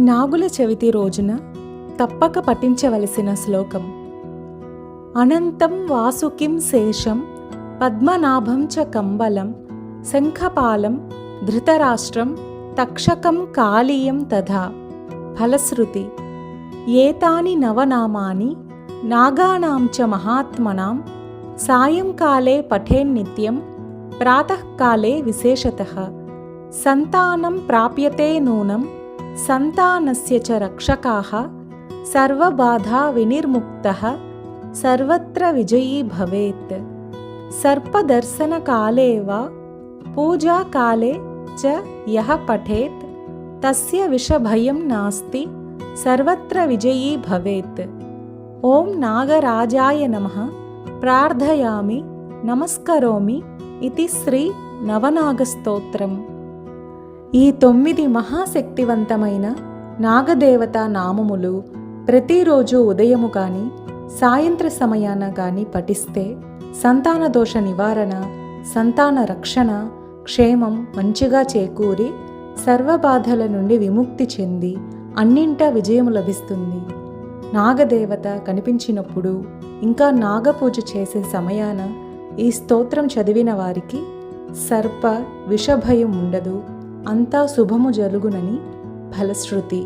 నాగుల చవితి రోజున తప్పక పఠించవలసిన శ్లోకం. అనంతం వాసుకిం శేషం పద్మనాభం చ కంబలం శంఖపాలం ధృతరాష్ట్రం తక్షకం కాళీయం తథా ఫలశ్రుతి ఏతాని నవనామాని నాగానాం చ మహాత్మనాం సాయంకాలే పఠేన్నిత్యం ప్రాతకాలే విశేషత సంతానం ప్రాప్యతే నూనం సంతానస్య చ రక్షకాः సర్వబాధా వినిర్ముక్తः సర్వత్ర విజయీ భవేత్. సర్పదర్శనకాలే వా పూజాకాలే చ యః పఠేత్. తస్య విషభయం నాస్తి సర్వత్ర విజయీ భవేత్. ఓం నాగరాజాయ నమ. ప్రార్థయామి నమస్కరోమి ఇది శ్రీ నవనాగస్తోత్రం ఈ తొమ్మిది మహాశక్తివంతమైన నాగదేవత నామములు ప్రతిరోజు ఉదయము కానీ సాయంత్ర సమయాన కానీ పఠిస్తే సంతాన దోష నివారణ సంతాన రక్షణ క్షేమం మంచిగా చేకూరి సర్వబాధల నుండి విముక్తి చెంది అన్నింటా విజయం లభిస్తుంది. నాగదేవత కనిపించినప్పుడు ఇంకా నాగపూజ చేసే సమయాన ఈ స్తోత్రం చదివిన వారికి సర్ప విషభయం ఉండదు. అంతా శుభము జరుగునని ఫలశ్రుతి